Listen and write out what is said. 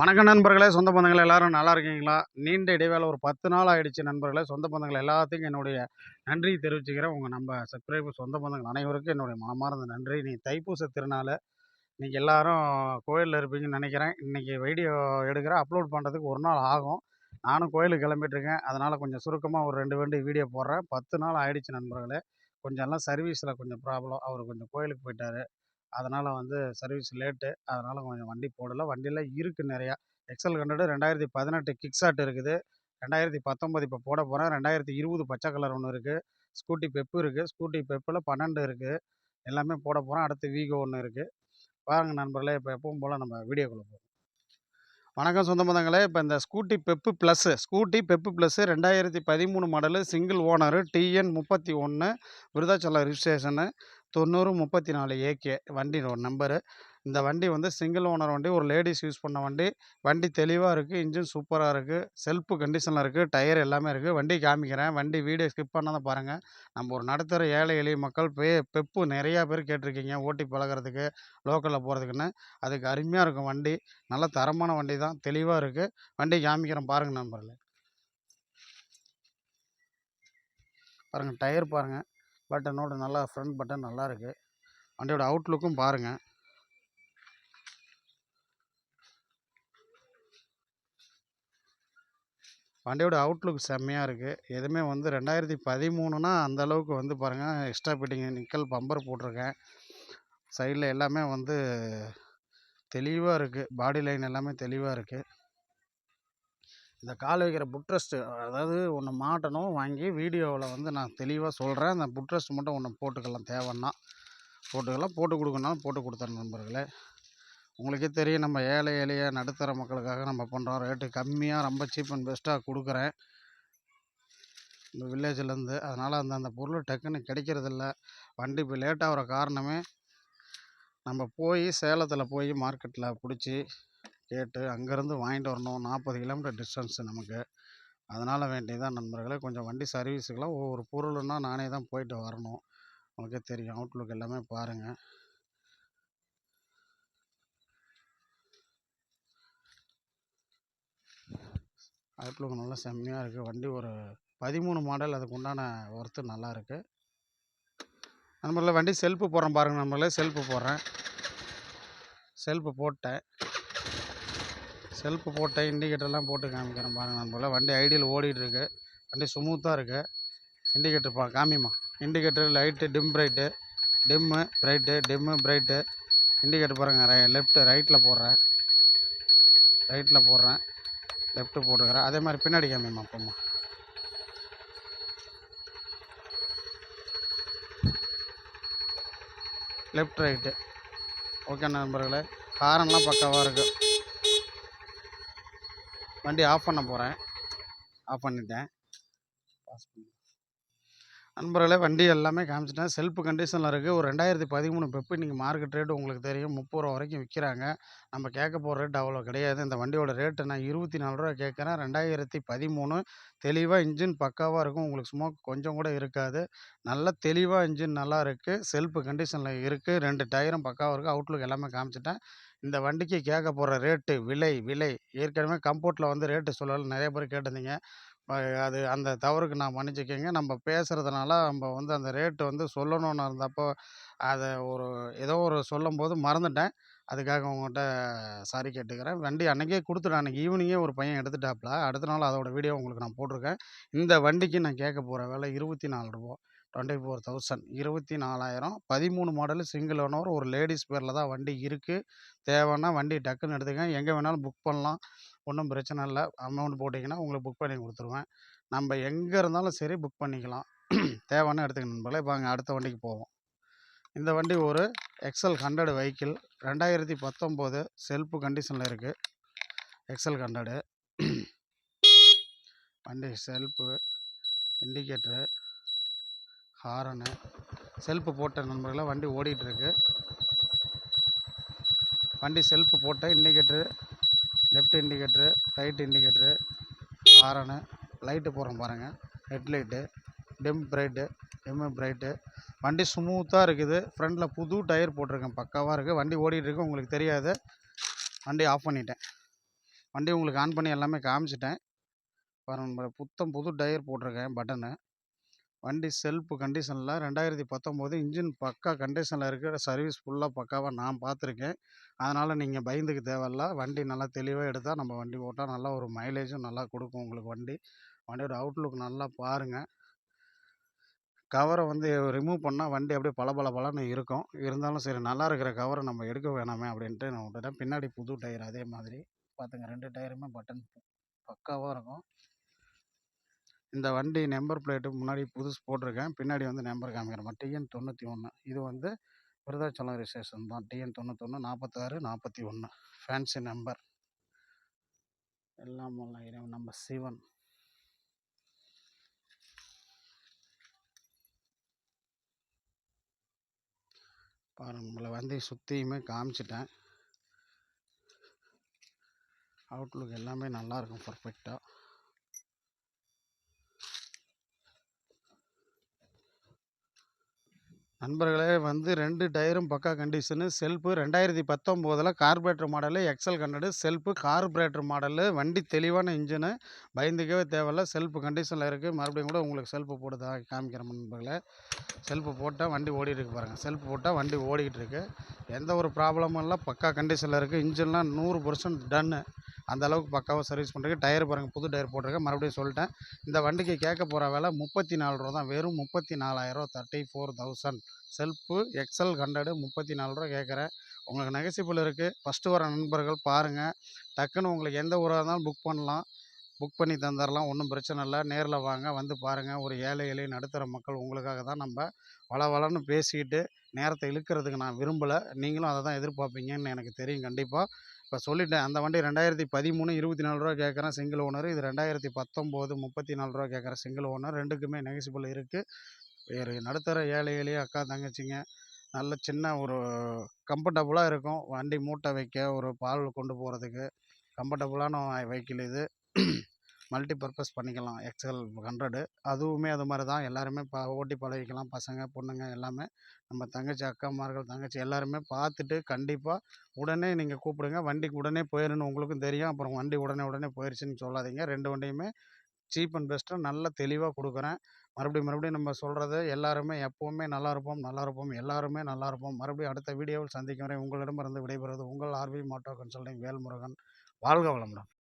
வணக்கம் நண்பர்களே சொந்த பந்தங்கள் எல்லாரும் நல்லா இருக்கீங்களா? நீண்ட இடைவேளை ஒரு பத்து நாள் ஆயிடுச்சு நண்பர்களே சொந்த பந்தங்கள் எல்லாத்துக்கும் என்னுடைய நன்றி தெரிவிச்சுக்கிறேன். உங்கள் நம்ம சப்ஸ்கிரைபர் சொந்த பந்தங்கள் அனைவருக்கும் என்னுடைய மனமார்ந்த நன்றி. நீ தைப்பூச திருநாள் இன்றைக்கி எல்லாரும் கோயிலில் இருப்பீங்கன்னு நினைக்கிறேன். இன்றைக்கி வீடியோ எடுக்கிறேன். அப்லோட் பண்ணுறதுக்கு ஒரு நாள் ஆகும். நானும் கோயிலுக்கு கிளம்பிட்டுருக்கேன். அதனால் கொஞ்சம் சுருக்கமாக ஒரு ரெண்டு வண்டி வீடியோ போடுறேன். பத்து நாள் ஆயிடுச்சு நண்பர்களே. கொஞ்சம் எல்லாம் சர்வீஸில் கொஞ்சம் ப்ராப்ளம் அவர் கொஞ்சம் கோயிலுக்கு போயிட்டார். அதனால் வந்து சர்வீஸ் லேட்டு. அதனால் கொஞ்சம் வண்டி போடலை. வண்டியில் இருக்குது நிறையா. எக்ஸல் ஹண்ட்ரடு ரெண்டாயிரத்தி பதினெட்டு கிக்ஸாட் இருக்குது. ரெண்டாயிரத்தி பத்தொம்பது இப்போ போட போகிறேன் ரெண்டாயிரத்தி இருபது பச்சை கலர் ஒன்று இருக்குது ஸ்கூட்டி பெப்பு இருக்குது ஸ்கூட்டி பெப்பில் பன்னெண்டு இருக்குது எல்லாமே போட போகிறேன் அடுத்து வீகோ ஒன்று இருக்குது பாருங்க நண்பர்களே இப்போ எப்பவும் போல் நம்ம வீடியோக்குள்ளே போவோம். வணக்கம் சொந்த பந்தங்களே. இப்போ இந்த scooty pep plus scooty pep plus ரெண்டாயிரத்தி பதிமூணு மாடலு சிங்கிள் ஓனரு டிஎன் முப்பத்தி ஒன்று விருதாச்சலம் ரிஜிஸ்ட்ரேஷனு தொண்ணூறு முப்பத்தி நாலு ஏகே வண்டியோட நம்பரு இந்த வண்டி வந்து சிங்கிள் ஓனர் வண்டி ஒரு லேடிஸ் யூஸ் பண்ண வண்டி. வண்டி தெளிவாக இருக்குது இன்ஜின் சூப்பராக இருக்குது செல்ஃபு கண்டிஷனில் இருக்குது டயர் எல்லாமே இருக்குது வண்டி காமிக்கிறேன் வண்டி வீடியோ ஸ்கிப் பண்ணாத பாருங்கள் நம்ம ஒரு நடுத்தர ஏழை எளிய மக்கள் பே பெப்பு நிறையா பேர் கேட்டிருக்கீங்க ஓட்டி பழகுறதுக்கு லோக்கலில் போகிறதுக்குன்னு அதுக்கு அருமையாக இருக்கும் வண்டி. நல்ல தரமான வண்டி தான் தெளிவாக இருக்குது வண்டி காமிக்கிறேன் பாருங்கள் நண்பர்களே பாருங்கள் டயர் பாருங்கள் பட்டனோட நல்லா ஃப்ரண்ட் பட்டன் நல்லா இருக்குது வண்டியோட அவுட்லுக்கும் பாருங்கள் வண்டியோட அவுட்லுக் செம்மையாக இருக்குது எதுவுமே வந்து ரெண்டாயிரத்தி பதிமூணுனா அந்த அளவுக்கு வந்து பாருங்கள் எக்ஸ்ட்ரா ஃபிட்டிங் நிக்கல் பம்பர் போட்டிருக்கேன். சைடில் எல்லாமே வந்து தெளிவாக இருக்குது பாடி லைன் எல்லாமே தெளிவாக இருக்குது இந்த கால் வைக்கிற புட்ரஸ்ட்டு அதாவது ஒன்று மாட்டணும் வாங்கி வீடியோவில் வந்து நான் தெளிவாக சொல்கிறேன் அந்த புட்ரஸ்ட் மட்டும் ஒன்று போட்டுக்கலாம். தேவைன்னா போட்டுக்கலாம். போட்டு கொடுக்கணும் போட்டு கொடுத்தேன் நண்பர்களே. உங்களுக்கே தெரியும் நம்ம ஏழை எளிய நடுத்தர மக்களுக்காக நம்ம பண்ணுறோம் ரேட்டு கம்மியாக ரொம்ப சீப் அண்ட் பெஸ்ட்டாக கொடுக்குறேன். இந்த வில்லேஜ்லேருந்து அதனால் அந்த அந்த பொருள் டக்குன்னு கிடைக்கிறதில்ல. வண்டி இப்போ லேட் ஆகிற காரணமே நம்ம போய் சேலத்தில் போய் மார்க்கெட்டில் பிடிச்சி கேட்டு அங்கேருந்து வாங்கிட்டு வரணும். நாற்பது கிலோமீட்டர் டிஸ்டன்ஸு நமக்கு. அதனால் வேண்டியதான் நண்பர்களே. கொஞ்சம் வண்டி சர்வீஸுக்கெல்லாம் ஒவ்வொரு பொருளுன்னா நானே தான் போயிட்டு வரணும். உங்களுக்கே தெரியும். அவுட்லுக் எல்லாமே பாருங்கள் அவுட்லுக் நல்லா செம்மையாக இருக்குது வண்டி ஒரு பதிமூணு மாடல் அதுக்கு உண்டான ஒர்த்து நல்லா இருக்குது நண்பர்களே வண்டி செல்ஃபு போடுறேன் பாருங்கள் நண்பர்களே. செல்ஃபு போடுறேன். செல்ஃபு போட்டேன். செல்ஃபு போட்ட இண்டிகேட்டர்லாம் போட்டு காமிக்கிறேன் பாருங்கள் நண்பர்களே வண்டி ஐடியில் ஓடிட்டுருக்கு. வண்டி ஸ்மூத்தாக இருக்குது இண்டிகேட்டர் பா காமிம்மா. Indicator light dim bright dim bright dim bright indicator பாருங்கள் ரை லெஃப்ட்டு ரைட்டில் போடுறேன். ரைட்டில் போடுறேன். லெஃப்ட்டு போட்டுக்கிறேன். அதே மாதிரி பின்னாடி காமிம்மா அப்பம்மா லெஃப்ட் ரைட்டு ஓகே நண்பர்களே ஹாரன்லாம் பக்காவாக இருக்குது வண்டி ஆஃப் பண்ண போகிறேன் ஆஃப் பண்ணிட்டேன். பாஸ் பண்ணி. நண்பர்களே வண்டி எல்லாமே காமிச்சிட்டேன். செல்ஃப் கண்டிஷனில் இருக்குது ஒரு ரெண்டாயிரத்தி பதிமூணு பெப்பு இன்றைக்கி மார்க்கெட் ரேட்டு உங்களுக்கு தெரியும். முப்பது ரூபா வரைக்கும் விற்கிறாங்க நம்ம கேட்க போகிற ரேட் அவ்வளோ கிடையாது. இந்த வண்டியோட ரேட்டு நான் இருபத்தி நாலு ரூபா கேட்குறேன். ரெண்டாயிரத்தி பதிமூணு தெளிவாக இன்ஜின் பக்காவாக இருக்கும். உங்களுக்கு ஸ்மோக் கொஞ்சம் கூட இருக்காது. நல்ல தெளிவாக இன்ஜின் நல்லா இருக்குது செல்ஃப் கண்டிஷனில் இருக்குது ரெண்டு டயரும் பக்காவாக இருக்குது அவுட்லுக் எல்லாமே காமிச்சிட்டேன். இந்த வண்டிக்கு கேட்க போகிற ரேட்டு விலை விலை. ஏற்கனவே கம்போர்ட்டில் வந்து ரேட்டு சொல்லலை. நிறைய பேர் கேட்டிருந்தீங்க. அது அந்த தவறுக்கு நான் மன்னிச்சுக்கோங்க. நம்ம பேசுகிறதுனால நம்ம வந்து அந்த ரேட்டு வந்து சொல்லணும்னு இருந்தப்போ அதை ஒரு ஏதோ ஒரு சொல்லும்போது மறந்துட்டேன். அதுக்காக உங்கள்கிட்ட சாரி கேட்டுக்கிறேன். வண்டி அன்றைக்கே கொடுத்துட்டேன் அன்றைக்கி ஈவினிங்கே ஒரு பையன் எடுத்துட்டாப்புல அடுத்த நாள் அதோட வீடியோ உங்களுக்கு நான் போட்டிருக்கேன். இந்த வண்டிக்கு நான் கேட்க போகிற விலை இருபத்தி நாலு ரூபா டுவெண்ட்டி ஃபோர் தௌசண்ட் இருபத்தி நாலாயிரம். பதிமூணு மாடலு சிங்கிள் ஓனர் ஒரு லேடிஸ் பேரில் தான் வண்டி இருக்குது தேவைன்னா வண்டி டக்குன்னு எடுத்துக்கங்க. எங்கே வேணாலும் புக் பண்ணலாம். ஒன்றும் பிரச்சனை இல்லை. அமௌண்ட் போட்டிங்கன்னா உங்களுக்கு புக் பண்ணி கொடுத்துருவேன். நம்ம எங்கே இருந்தாலும் சரி புக் பண்ணிக்கலாம். தேவைன்னா எடுத்துக்க நண்பர்களே. வாங்க அடுத்த வண்டிக்கு போவோம். இந்த வண்டி ஒரு எக்ஸல் ஹண்ட்ரடு வெஹிக்கிள் ரெண்டாயிரத்தி பத்தொம்போது செல்ஃபு கண்டிஷனில் இருக்குது எக்ஸல் ஹண்ட்ரடு வண்டி செல்ஃபு இண்டிகேட்ரு ஹாரனு செல்ஃபு போட்ட நண்பர்களே வண்டி ஓடிட்டுருக்கு. வண்டி செல்ஃபு போட்ட indicator left indicator right indicator horn light போகிறோம் பாருங்கள் headlight dim bright dim bright. வண்டி ஸ்மூத்தாக இருக்குது. ஃப்ரண்டில் புது டயர் போட்டிருக்கேன். பக்காவாக இருக்குது வண்டி ஓடிட்டுருக்கு. உங்களுக்கு தெரியாது. வண்டி ஆஃப் பண்ணிட்டேன். வண்டி உங்களுக்கு ஆன் பண்ணி எல்லாமே காமிச்சிட்டேன். பாருங்கள் புத்தம் புது டயர் போட்டிருக்கேன் பட்டனு. வண்டி செல்ஃப் கண்டிஷனில் ரெண்டாயிரத்தி பத்தொம்போது இன்ஜின் பக்கா கண்டிஷனில் இருக்கிற சர்வீஸ் ஃபுல்லாக பக்காவாக நான் பார்த்துருக்கேன் அதனால் நீங்கள் பயந்துக்கு தேவையில்ல. வண்டி நல்லா தெளிவாக எடுத்தால் நம்ம வண்டி ஓட்டால் நல்லா ஒரு மைலேஜும் நல்லா கொடுக்கும் உங்களுக்கு வண்டி. வண்டியோட அவுட்லுக் நல்லா பாருங்கள் கவரை வந்து ரிமூவ் பண்ணால் வண்டி அப்படியே பல பல பலன்னு இருக்கும். இருந்தாலும் சரி நல்லா இருக்கிற கவரை நம்ம எடுக்க வேணாமே அப்படின்ட்டு நான் விட்டுட்டேன். பின்னாடி புது டயர் அதே மாதிரி. பார்த்துங்க ரெண்டு டயருமே பட்டன் பக்காவாக இருக்கும். இந்த வண்டி நம்பர் பிளேட்டு முன்னாடி புதுசு போட்டிருக்கேன். பின்னாடி வந்து நம்பர் காமிக்கிறேன் டிஎன் தொண்ணூற்றி ஒன்று இது வந்து விருதாச்சலம் ரிசேஷன் தான். டிஎன் தொண்ணூத்தொன்று நாற்பத்தாறு நாற்பத்தி ஒன்று ஃபேன்சி நம்பர் எல்லாம் வல்ல இறைவன் நம்ம சிவன். பாருங்களை நம்மளை சுற்றியுமே காமிச்சிட்டேன். அவுட்லுக் எல்லாமே நல்லாயிருக்கும் பர்ஃபெக்டாக நண்பர்களே வந்து ரெண்டு டயரும் பக்கா கண்டிஷனு. செல்ஃபு ரெண்டாயிரத்தி பத்தொம்போதில் கார்பரேட்டர் மாடலு எக்ஸல் கண்டடு. செல்ஃபு கார்பரேட்டர் மாடலு வண்டி தெளிவான இன்ஜினு. பயந்துக்கவே தேவையில்ல. செல்ஃபு கண்டிஷனில் இருக்குது மறுபடியும் கூட உங்களுக்கு செல்ஃபு போட்டு தான் காமிக்கிறேன் நண்பர்களே. செல்ஃபு போட்டால் வண்டி ஓடிட்டு இருக்கு பாருங்கள் செல்ஃபு போட்டால் வண்டி ஓடிக்கிட்டு இருக்குது எந்த ஒரு ப்ராப்ளமும் இல்லை. பக்கா கண்டிஷனில் இருக்குது இன்ஜின்லாம் நூறு பர்சன்ட் டன்னு. அந்த அளவுக்கு பக்காவாக சர்வீஸ் பண்ணுறதுக்கு டயர் பாருங்கள் புது டயர் போட்டிருக்கேன் மறுபடியும் சொல்லிட்டேன். இந்த வண்டிக்கு கேட்க போகிற விலை முப்பத்தி நாலு ரூபா தான். வெறும் முப்பத்தி நாலாயிரம் thirty four thousand self XL hundred முப்பத்தி நாலு ரூபா கேட்குறேன். உங்களுக்கு நெகசிபிள் இருக்குது ஃபஸ்ட்டு வர நண்பர்கள் பாருங்கள் டக்குன்னு உங்களுக்கு எந்த ஊராக இருந்தாலும் புக் பண்ணலாம். புக் பண்ணி தந்துடலாம் ஒன்றும் பிரச்சனை இல்லை. நேரில் வாங்க வந்து பாருங்கள் ஒரு ஏழை எளிய நடுத்தர மக்கள் உங்களுக்காக தான் நம்ம வள வளன்னு பேசிக்கிட்டு நேரத்தை இழுக்கிறதுக்கு நான் விரும்பலை. நீங்களும் அதை தான் எதிர்பார்ப்பீங்கன்னு எனக்கு தெரியும் கண்டிப்பாக இப்போ சொல்லிட்டேன். அந்த வண்டி ரெண்டாயிரத்தி பதிமூணு இருபத்தி நாலு ரூபா கேட்குறேன் சிங்கிள் ஓனர் இது ரெண்டாயிரத்தி பத்தொம்போது முப்பத்தி நாலு ரூபா கேட்குறேன் சிங்கிள் ஓனர் ரெண்டுக்குமே நெகசிபிள் இருக்குது வேறு நடுத்தர ஏழை ஏழையே அக்கா தங்கச்சிங்க நல்ல சின்ன ஒரு கம்ஃபர்டபுளாக இருக்கும். வண்டி மூட்டை வைக்க ஒரு பால் கொண்டு போகிறதுக்கு கம்ஃபர்டபுளான வெஹிக்கிள் இது. மல்டி பர்பஸ் பண்ணிக்கலாம். எக்ஸ்எல் ஹண்ட்ரடு அதுவுமே அது மாதிரி தான். எல்லாருமே ப ஓட்டி பழகிக்கலாம். பசங்க பொண்ணுங்க எல்லாமே. நம்ம தங்கச்சி அக்காமார்கள் தங்கச்சி எல்லாருமே பார்த்துட்டு கண்டிப்பாக உடனே நீங்கள் கூப்பிடுங்க. வண்டிக்கு உடனே போயிருன்னு உங்களுக்கும் தெரியும். அப்புறம் வண்டி உடனே உடனே போயிடுச்சுன்னு சொல்லாதீங்க. ரெண்டு வண்டியுமே சீப் அண்ட் பெஸ்ட்டாக நல்ல தெளிவாக கொடுக்குறேன். மறுபடியும் மறுபடியும் நம்ம சொல்கிறது எல்லாருமே எப்போவுமே நல்லா இருப்போம் நல்லா இருப்போம் எல்லாருமே நல்லா இருப்போம். மறுபடியும் அடுத்த வீடியோவில் சந்திக்கும் வரை உங்களிடமிருந்து விடைபெறுவது உங்கள் ஆர்வி மோட்டோ கன்சல்டிங் வேல்முருகன். வாழ்க வளமுடன்.